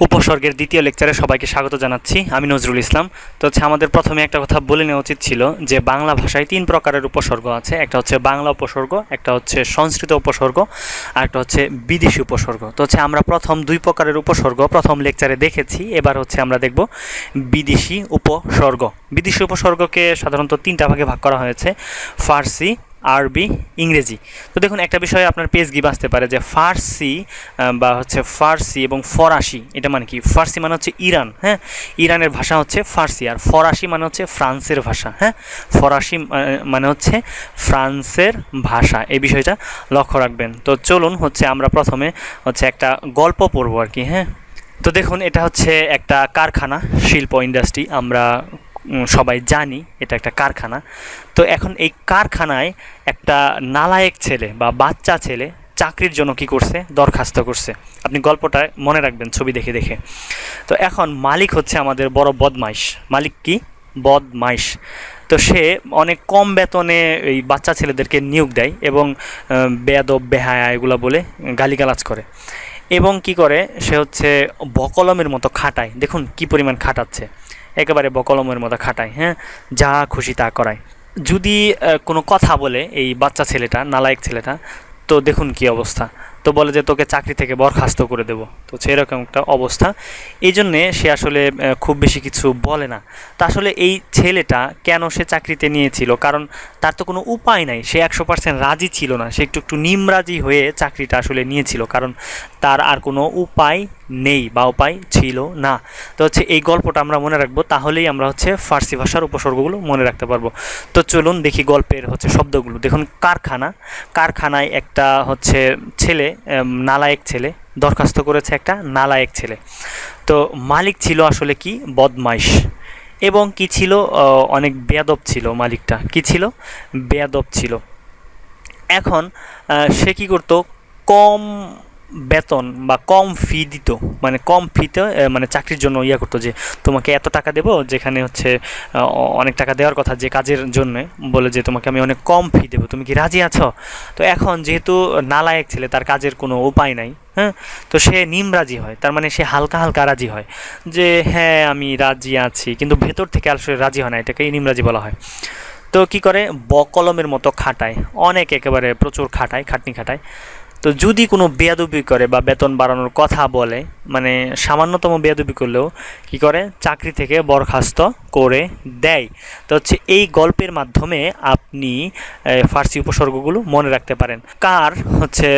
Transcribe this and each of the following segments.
উপসর্গের দ্বিতীয় লেকচারে সবাইকে স্বাগত জানাচ্ছি। আমি নজরুল ইসলাম। তো হচ্ছে আমাদের প্রথমে একটা কথা বলে নেওয়া উচিত ছিল যে বাংলা ভাষায় তিন প্রকারের উপসর্গ আছে। একটা হচ্ছে বাংলা উপসর্গ, একটা হচ্ছে সংস্কৃত উপসর্গ, আর একটা হচ্ছে বিদেশি উপসর্গ। তো হচ্ছে আমরা প্রথম দুই প্রকারের উপসর্গ প্রথম লেকচারে দেখেছি। এবার হচ্ছে আমরা দেখব বিদেশি উপসর্গ। বিদেশি উপসর্গকে সাধারণত তিনটা ভাগে ভাগ করা হয়েছে। ফার্সি আরবি, ইংরেজি। তো দেখুন, একটা বিষয়ে আপনার পেজ গিয়ে বাঁচতে পারে যে ফার্সি বা হচ্ছে ফার্সি এবং ফরাসি, এটা মানে কি? ফার্সি মানে হচ্ছে ইরান হ্যাঁ? ইরানের ভাষা হচ্ছে ফার্সি, আর ফরাসি মানে হচ্ছে ফ্রান্সের ভাষা হ্যাঁ? ফরাসি মানে হচ্ছে ফ্রান্সের ভাষা, এই বিষয়টা লক্ষ্য রাখবেন। তো চলুন হচ্ছে আমরা প্রথমে হচ্ছে একটা গল্প পড়ব আর কি হ্যাঁ? তো দেখুন, এটা হচ্ছে একটা কারখানা, শিল্প ইন্ডাস্ট্রি আমরা সবাই জানি এটা একটা কারখানা। তো এখন এই কারখানায় একটা নালায়েক ছেলে বা বাচ্চা ছেলে চাকরির জন্য কি করছে? দরখাস্ত করছে। আপনি গল্পটা মনে রাখবেন, ছবি দেখে দেখে। তো এখন মালিক হচ্ছে আমাদের বড় বদমাইশ। মালিক কি? বদমাইশ। তো সে অনেক কম বেতনে এই বাচ্চা ছেলেদেরকে নিয়োগ দেয় এবং বেয়াদব, বেহায়া এগুলো বলে গালিগালাজ করে। এবং কি করে? সে হচ্ছে বকলমের মতো খাটায়। দেখুন কি পরিমাণ খাটাচ্ছে। একেবারে বকলমের মতো খাটায় হ্যাঁ? যা খুশি তা করায়। যদি কোনো কথা বলে এই বাচ্চা ছেলেটা, নালায়ক ছেলেটা, তো দেখুন কি অবস্থা। তো বলে যে, তোকে চাকরি থেকে বরখাস্ত করে দেবো। তো সেরকম একটা অবস্থা। এই জন্যে সে আসলে খুব বেশি কিছু বলে না। তা আসলে এই ছেলেটা কেন সে চাকরিতে নিয়েছিল? কারণ তার তো কোনো উপায় নাই। সে একশো পার্সেন্ট রাজি ছিল না। সে একটু একটু নিমরাজি হয়ে চাকরিটা আসলে নিয়েছিল। কারণ তার আর কোনো উপায় নেই বা উপায় ছিল, না। তো হচ্ছে এই গল্পটা আমরা মনে রাখব, তাহলেই আমরা হচ্ছে ফার্সি ভাষার উপসর্গগুলো মনে রাখতে পারব। তো চলুন দেখি গল্পের হচ্ছে শব্দগুলো। দেখুন, কারখানা। কারখানায় একটা হচ্ছে ছেলে নালায়েক ছেলে, দরখাস্ত করেছে একটা নালায়েক ছেলে। তো মালিক ছিল আসলে কি? বদমাইশ। এবং কি ছিল? অনেক বেয়াদব ছিল মালিকটা। কি ছিল? বেয়াদব ছিল। এখন সে কি করতো? কম বেতন বা কম ফি দিত মানে কম ফিতে মানে চাকরির জন্য ইয়া করতো যে, তোমাকে এত টাকা দেবো যেখানে হচ্ছে অনেক টাকা দেওয়ার কথা যে কাজের জন্য, বলে যে তোমাকে আমি অনেক কম ফি দেবো, তুমি কি রাজি আছো? তো এখন যেহেতু নালায়েক ছেলে, তার কাজের কোনো উপায় নাই হ্যাঁ? তো সে নিম রাজি হয়, তার মানে সে হালকা হালকা রাজি হয়, যে হ্যাঁ আমি রাজি আছি, কিন্তু ভেতর থেকে আসলে রাজি হয় না এটাকেই নিমরাজি বলা হয়। তো কি করে? বকলমের মতো খাটায়, অনেক একেবারে প্রচুর খাটায়, খাটনি খাটায়। তো যদি কোনো বেয়াদবি করে বা বেতন বাড়ানোর কথা বলে মানে সামান্যতম বেয়াদবি করলেও কি করে? চাকরি থেকে বরখাস্ত করে দেয়। তো হচ্ছে এই গল্পের মাধ্যমে আপনি ফার্সি উপসর্গগুলো মনে রাখতে পারেন। কার হচ্ছে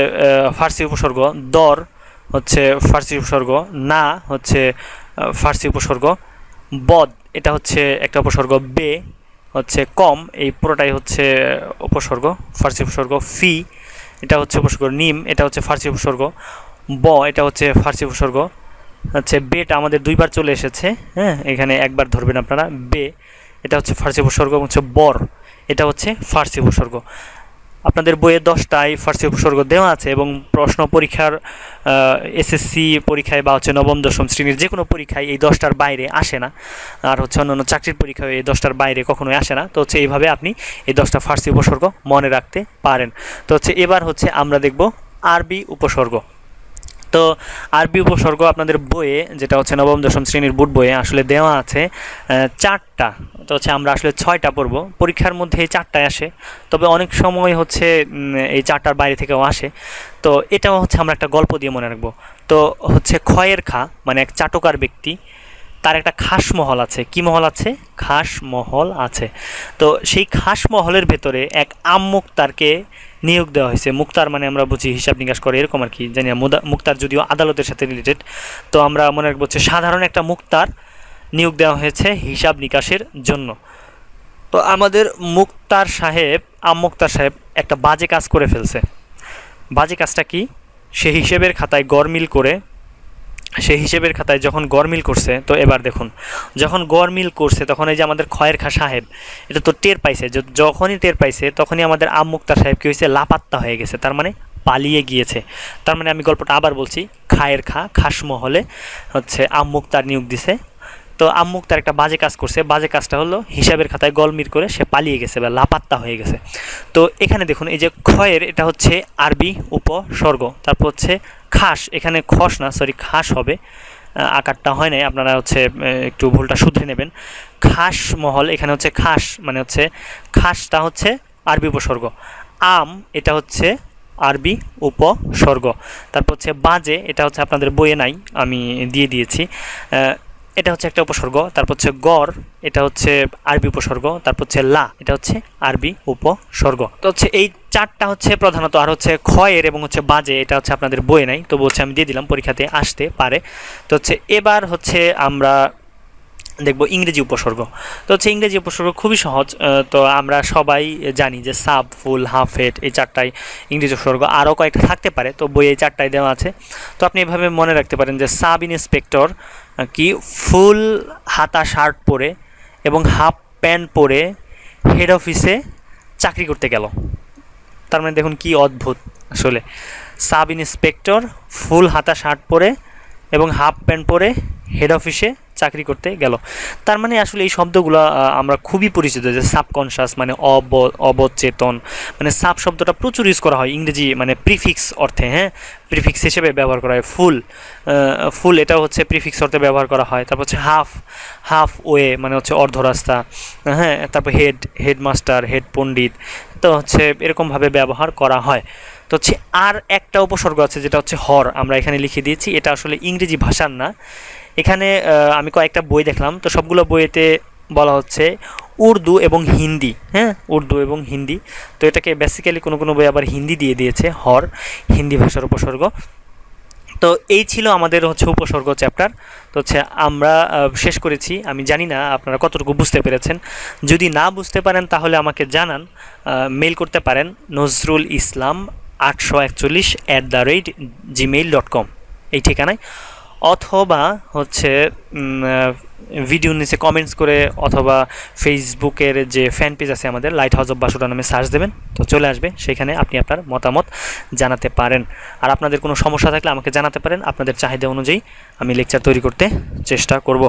ফার্সি উপসর্গ? দর হচ্ছে ফার্সি উপসর্গ। না হচ্ছে ফার্সি উপসর্গ। বদ, এটা হচ্ছে একটা উপসর্গ। বে হচ্ছে কম, এই পুরোটাই হচ্ছে উপসর্গ, ফার্সি উপসর্গ। ফি এটা হচ্ছে উপসর্গ। নিম, এটা হচ্ছে ফার্সি উপসর্গ। ব, এটা হচ্ছে ফার্সি উপসর্গ। আচ্ছা বেটা আমাদের দুইবার চলে এসেছে হ্যাঁ? এখানে একবার ধরবেন আপনারা। বে, এটা হচ্ছে ফার্সি উপসর্গ হচ্ছে বর, এটা হচ্ছে ফার্সি উপসর্গ। আপনাদের বইয়ে দশটায় ফার্সি উপসর্গ দেওয়া আছে এবং প্রশ্ন পরীক্ষার এসএসসি পরীক্ষায় বা হচ্ছে নবম, দশম শ্রেণির যে কোনো পরীক্ষায় এই দশটার বাইরে আসে না। আর হচ্ছে অন্যান্য চাকরির পরীক্ষায় এই দশটার বাইরে কখনোই আসে না। তো হচ্ছে এইভাবে আপনি এই দশটা ফার্সি উপসর্গ মনে রাখতে পারেন। তো হচ্ছে এবার হচ্ছে আমরা দেখব আরবি উপসর্গ। তো আরবি উপসর্গ আপনাদের বইয়ে, যেটা হচ্ছে নবম, দশম শ্রেণির বুট বইয়ে আসলে দেওয়া আছে চারটা। তো হচ্ছে আমরা আসলে ছয়টা পড়ব। পরীক্ষার মধ্যে এই চারটায় আসে। তবে অনেক সময় হচ্ছে এই চারটার বাইরে থেকেও আসে। তো এটাও হচ্ছে আমরা একটা গল্প দিয়ে মনে রাখব। তো হচ্ছে ক্ষয়ের খা মানে এক চাটকার ব্যক্তি তার একটা খাস মহল আছে। কি মহল আছে? খাস মহল আছে। তো সেই খাস মহলের ভেতরে এক আম মুক্তারকে নিয়োগ দেওয়া হয়েছে। মুক্তার মানে আমরা বুঝি হিসাব নিকাশ করে, এরকম আর কি। জানি মুক্তার যদিও আদালতের সাথে রিলেটেড তো আমরা মনে রাখব হচ্ছে সাধারণ একটা মুক্তার নিয়োগ দেওয়া হয়েছে হিসাব নিকাশের জন্য। তো আমাদের মুক্তার সাহেব, আম মুক্তার সাহেব একটা বাজে কাজ করে ফেলছে। বাজে কাজটা কি? সে হিসেবের খাতায় গরমিল করে সে হিসেবের খাতায় যখন গরমিল করছে, তো এবার দেখুন, যখন গরমিল করছে, তখন এই যে আমাদের খয়ের খা সাহেব, এটা তো টের পাইছে যখনই টের পাইছে, তখনই আমাদের আম মুক্তার সাহেব কী হয়েছে লাপাত্তা হয়ে গেছে, তার মানে পালিয়ে গিয়েছে। তার মানে আমি গল্পটা আবার বলছি খায়ের খা, খাস মহলে হচ্ছে আম মুক্তার নিয়োগ দিছে। তো আম্মুক তার একটা বাজে কাজ করছে, বাজে কাজটা হলো হিসাবের খাতায় গলমির করে সে পালিয়ে গেছে বা লাপাত্তা হয়ে গেছে। তো এখানে দেখুন, এই যে ক্ষয়ের এটা হচ্ছে আরবি উপসর্গ, তারপর হচ্ছে খাস, এখানে খস না সরি খাস হবে। আকারটা হয় নাই, আপনারা হচ্ছে একটু ভুলটা শুধরে নেবেন। খাস মহল, এখানে হচ্ছে খাস মানে হচ্ছে খাসটা হচ্ছে আরবি উপসর্গ। আম, এটা হচ্ছে আরবি উপসর্গ। তারপর হচ্ছে বাজে, এটা হচ্ছে আপনাদের বইয়ে নাই, আমি দিয়ে দিয়েছি। এটা হচ্ছে একটা উপসর্গ। তারপর হচ্ছে গড়, এটা হচ্ছে আরবি উপসর্গ। তারপর হচ্ছে লা, এটা হচ্ছে আরবি উপসর্গ। তো হচ্ছে এই চারটা হচ্ছে প্রধানত, আর হচ্ছে ক্ষয়ের এবং হচ্ছে বাজে, এটা হচ্ছে আপনাদের বইয়ে নাই, তবু হচ্ছে আমি দিয়ে দিলাম, পরীক্ষাতে আসতে পারে। তো হচ্ছে এবার হচ্ছে আমরা দেখব ইংরেজি উপসর্গ। তো হচ্ছে ইংরেজি উপসর্গ খুবই সহজ তো আমরা সবাই জানি যে সাব, ফুল, হাফ, হেড, এই চারটাই ইংরেজি উপসর্গ আরও কয়েকটা থাকতে পারে, তো বইয়ে এই চারটাই দেওয়া আছে। তো আপনি এভাবে মনে রাখতে পারেন যে সাব ইন্সপেক্টর কি ফুল হাতা শার্ট পরে এবং হাফ প্যান্ট পরে হেড অফিসে চাকরি করতে গেল। তার মানে দেখুন কি অদ্ভুত। আসলে সাব ইন্সপেক্টর ফুল হাতা শার্ট পরে এবং হাফ প্যান্ট পরে হেড অফিসে চাকরি করতে গেল। তার মানে আসলে এই শব্দগুলো আমরা খুবই পরিচিত যে সাবকনশাস মানে অব, অবচেতন মানে সাব শব্দটা প্রচুর ইউজ করা হয় ইংরেজি মানে প্রিফিক্স অর্থে হ্যাঁ? প্রিফিক্স হিসেবে ব্যবহার করা হয় ফুল ফুল এটা হচ্ছে প্রিফিক্স অর্থে ব্যবহার করা হয়। তারপর হচ্ছে হাফ হাফ ওয়ে মানে হচ্ছে অর্ধ রাস্তা হ্যাঁ? তারপর হেড হেডমাস্টার হেড পণ্ডিত, তো হচ্ছে এরকমভাবে ব্যবহার করা হয়। তো হচ্ছে আর একটা উপসর্গ আছে যেটা হচ্ছে হর, আমরা এখানে লিখে দিয়েছি। এটা আসলে ইংরেজি ভাষার না। এখানে আমি কয়েকটা বই দেখলাম। তো সবগুলো বইয়েতে বলা হচ্ছে উর্দু এবং হিন্দি হ্যাঁ? উর্দু এবং হিন্দি। তো এটাকে বেসিক্যালি কোনো কোনো বই আবার হিন্দি দিয়ে দিয়েছে, হর, হিন্দি ভাষার উপসর্গ। তো এই ছিল আমাদের হচ্ছে উপসর্গ চ্যাপ্টার তো হচ্ছে আমরা শেষ করেছি। আমি জানি না আপনারা কতটুকু বুঝতে পেরেছেন। যদি না বুঝতে পারেন, তাহলে আমাকে জানান মেল করতে পারেন নজরুল ইসলাম আটশো একচল্লিশ at the rate Gmail dot com এই ঠিকানায়। অথবা হচ্ছে ভিডিও ভিডিওর নিচে কমেন্টস করে অথবা ফেসবুকের যে ফ্যান পেজ আছে আমাদের লাইট হাউস অফ বাসুটা নামে সার্চ দেবেন। তো চলে আসবে, সেখানে আপনি আপনার মতামত জানাতে পারেন। আর আপনাদের কোনো সমস্যা থাকলে আমাকে জানাতে পারেন। আপনাদের চাহিদা অনুযায়ী আমি লেকচার তৈরি করতে চেষ্টা করব।